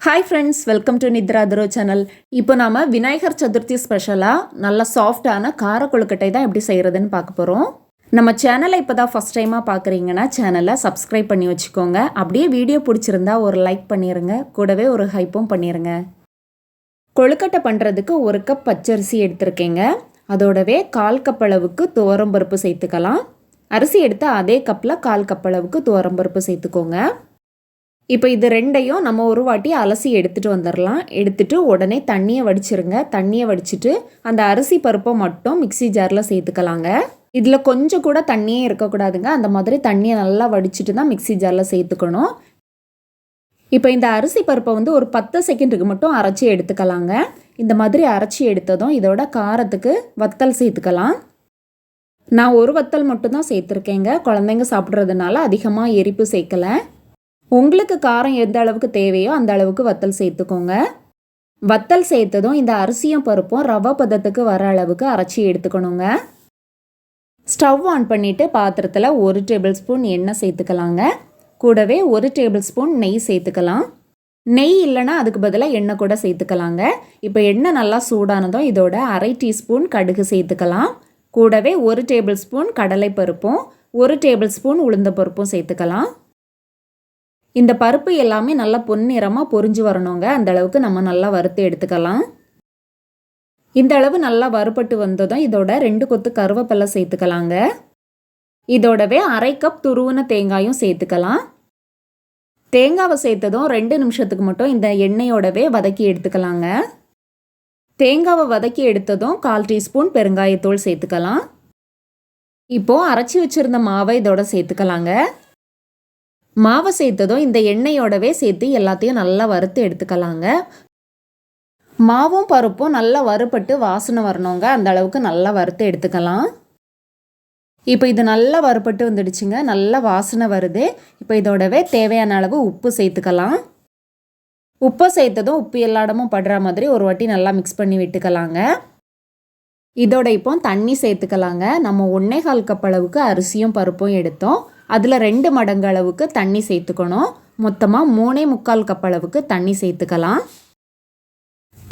Hi friends welcome to Nithra துரோ channel இப்போ நாம் விநாயகர் சதுர்த்தி ஸ்பெஷலாக நல்ல சாஃப்டான கார கொழுக்கட்டை தான் எப்படி செய்கிறதுன்னு பார்க்க போகிறோம் நம்ம சேனலை இப்போ தான் ஃபஸ்ட் டைமாக பார்க்குறீங்கன்னா சேனலை சப்ஸ்கிரைப் பண்ணி வச்சுக்கோங்க. அப்படியே வீடியோ பிடிச்சிருந்தா ஒரு லைக் பண்ணிடுங்க கூடவே ஒரு ஹைப்பும் பண்ணிடுங்க கொழுக்கட்டை பண்ணுறதுக்கு ஒரு கப் பச்சரிசி எடுத்திருக்கேங்க. அதோடவே கால் கப் அளவுக்கு துவரம்பருப்பு சேர்த்துக்கலாம். அரிசி எடுத்து அதே கப்பில் கால் கப் அளவுக்கு துவரம்பருப்பு சேர்த்துக்கோங்க. இப்போ இது ரெண்டையும் நம்ம ஒரு வாட்டி அலசி எடுத்துகிட்டு வந்துடலாம் எடுத்துகிட்டு உடனே தண்ணியை வடிச்சிருங்க. தண்ணியை வடிச்சிட்டு அந்த அரிசி பருப்பை மட்டும் மிக்சி ஜாரில் சேர்த்துக்கலாங்க. இதில் கொஞ்சம் கூட தண்ணியே இருக்கக்கூடாதுங்க. அந்த மாதிரி தண்ணியை நல்லா வடிச்சிட்டு தான் மிக்சி ஜாரில் சேர்த்துக்கணும். இப்போ இந்த அரிசி பருப்பை வந்து ஒரு பத்து செகண்டுக்கு மட்டும் அரைச்சி எடுத்துக்கலாங்க. இந்த மாதிரி அரைச்சி எடுத்ததும் இதோட காரத்துக்கு வத்தல் சேர்த்துக்கலாம். நான் ஒரு வத்தல் மட்டும்தான் சேர்த்துருக்கேங்க. குழந்தைங்க சாப்பிட்றதுனால அதிகமாக எரிப்பு சேர்க்கலை. உங்களுக்கு காரம் எந்த அளவுக்கு தேவையோ அந்த அளவுக்கு வத்தல் சேர்த்துக்கோங்க. வத்தல் சேர்த்ததும் இந்த அரிசியும் பருப்பும் ரவை பதத்துக்கு வர அளவுக்கு அரைச்சி எடுத்துக்கணுங்க. ஸ்டவ் ஆன் பண்ணிவிட்டு பாத்திரத்தில் ஒரு டேபிள் ஸ்பூன் எண்ணெய் சேர்த்துக்கலாங்க. கூடவே ஒரு டேபிள் ஸ்பூன் நெய் சேர்த்துக்கலாம். நெய் இல்லைன்னா அதுக்கு பதிலாக எண்ணெய் கூட சேர்த்துக்கலாங்க. இப்போ எண்ணெய் நல்லா சூடானதும் இதோட அரை டீஸ்பூன் கடுகு சேர்த்துக்கலாம். கூடவே ஒரு டேபிள் ஸ்பூன் கடலை பருப்பும் ஒரு டேபிள் ஸ்பூன் உளுந்த பருப்பும் சேர்த்துக்கலாம். இந்த பருப்பு எல்லாமே நல்லா பொன்னிறமாக பொறிஞ்சு வரணுங்க. அந்த அளவுக்கு நம்ம நல்லா வறுத்து எடுத்துக்கலாம். இந்த அளவு நல்லா வறுபட்டு வந்ததும் இதோட ரெண்டு கொத்து கருவேப்பிலை சேர்த்துக்கலாங்க. இதோடவே அரை கப் துருவன தேங்காயும் சேர்த்துக்கலாம். தேங்காவை சேர்த்ததும் ரெண்டு நிமிஷத்துக்கு மட்டும் இந்த எண்ணெயோடவே வதக்கி எடுத்துக்கலாங்க. தேங்காவை வதக்கி எடுத்ததும் கால் டீஸ்பூன் பெருங்காயத்தூள் சேர்த்துக்கலாம். இப்போது அரைச்சி வச்சுருந்த மாவை இதோட சேர்த்துக்கலாங்க. மாவை சேர்த்ததும் இந்த எண்ணெயோடவே சேர்த்து எல்லாத்தையும் நல்லா வறுத்து எடுத்துக்கலாங்க. மாவும் பருப்பும் நல்லா வறுபட்டு வாசனை வரணுங்க. அந்த அளவுக்கு நல்லா வறுத்து எடுத்துக்கலாம். இப்போ இது நல்லா வறுபட்டு வந்துடுச்சுங்க. நல்லா வாசனை வருது. இப்போ இதோடவே தேவையான அளவு உப்பு சேர்த்துக்கலாம். உப்பை சேர்த்ததும் உப்பு எல்லா இடமும் படுற மாதிரி ஒரு வாட்டி நல்லா மிக்ஸ் பண்ணி விட்டுக்கலாங்க. இதோட இப்போ தண்ணி சேர்த்துக்கலாங்க. நம்ம ஒன்றே கால் கப் அளவுக்கு அரிசியும் பருப்பும் எடுத்தோம். அதில் ரெண்டு மடங்கு அளவுக்கு தண்ணி சேர்த்துக்கணும். மொத்தமாக மூணே முக்கால் கப் அளவுக்கு தண்ணி சேர்த்துக்கலாம்.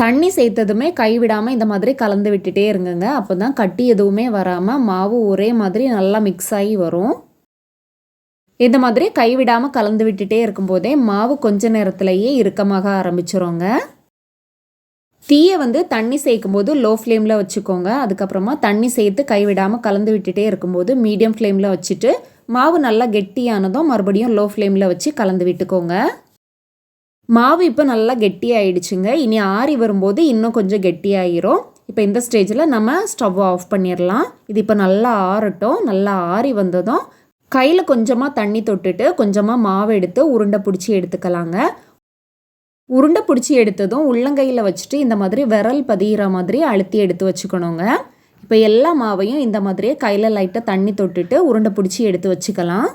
தண்ணி சேர்த்ததுமே கைவிடாமல் இந்த மாதிரி கலந்து விட்டுட்டே இருங்கங்க. அப்போ தான் கட்டி எதுவுமே வராமல் மாவு ஒரே மாதிரி நல்லா மிக்ஸ் ஆகி வரும். இந்த மாதிரி கைவிடாமல் கலந்து விட்டுட்டே இருக்கும்போதே மாவு கொஞ்ச நேரத்திலேயே இறுக்கமாக ஆரம்பிச்சிருங்க. தீயை வந்து தண்ணி சேர்க்கும் போது லோ ஃப்ளேமில் வச்சுக்கோங்க. அதுக்கப்புறமா தண்ணி சேர்த்து கைவிடாமல் கலந்து விட்டுட்டே இருக்கும்போது மீடியம் ஃப்ளேமில் வச்சுட்டு மாவு நல்லா கெட்டியானதும் மறுபடியும் லோ ஃப்ளேமில் வச்சு கலந்து விட்டுக்கோங்க. மாவு இப்போ நல்லா கெட்டியாயிடுச்சுங்க. இனி ஆறி வரும்போது இன்னும் கொஞ்சம் கெட்டியாயிரும். இப்போ இந்த ஸ்டேஜில் நம்ம ஸ்டவ் ஆஃப் பண்ணிடலாம் இது இப்போ நல்லா ஆறட்டும். நல்லா ஆறி வந்ததும் கையில் கொஞ்சமாக தண்ணி தொட்டுட்டு கொஞ்சமாக மாவு எடுத்து உருண்டை பிடிச்சி எடுத்துக்கலாங்க. உருண்டை பிடிச்சி எடுத்ததும் உள்ளங்கையில் வச்சுட்டு இந்த மாதிரி விரல் பதிகிற மாதிரி அழுத்தி எடுத்து வச்சுக்கணுங்க. இப்போ எல்லா மாவையும் இந்த மாதிரியே கையில் லைட்டாக தண்ணி தொட்டுட்டு உருண்டை பிடிச்சி எடுத்து வச்சுக்கலாம்.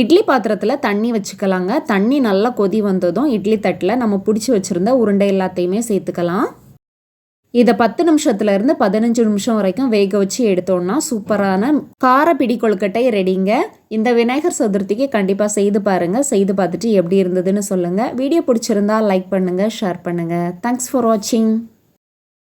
இட்லி பாத்திரத்தில் தண்ணி வச்சுக்கலாங்க. தண்ணி நல்லா கொதி வந்ததும் இட்லி தட்டில் நம்ம பிடிச்சி வச்சுருந்த உருண்டை எல்லாத்தையுமே சேர்த்துக்கலாம். இதை பத்து நிமிஷத்துலேருந்து பதினஞ்சு நிமிஷம் வரைக்கும் வேக வச்சு எடுத்தோம்னா சூப்பரான கார பிடி கொழுக்கட்டை ரெடிங்க. இந்த விநாயகர் சதுர்த்திக்கு கண்டிப்பாக செய்து பாருங்கள் செய்து பார்த்துட்டு எப்படி இருந்ததுன்னு சொல்லுங்கள் வீடியோ பிடிச்சிருந்தா லைக் பண்ணுங்கள் ஷேர் பண்ணுங்கள் தேங்க்ஸ் ஃபார் வாட்சிங்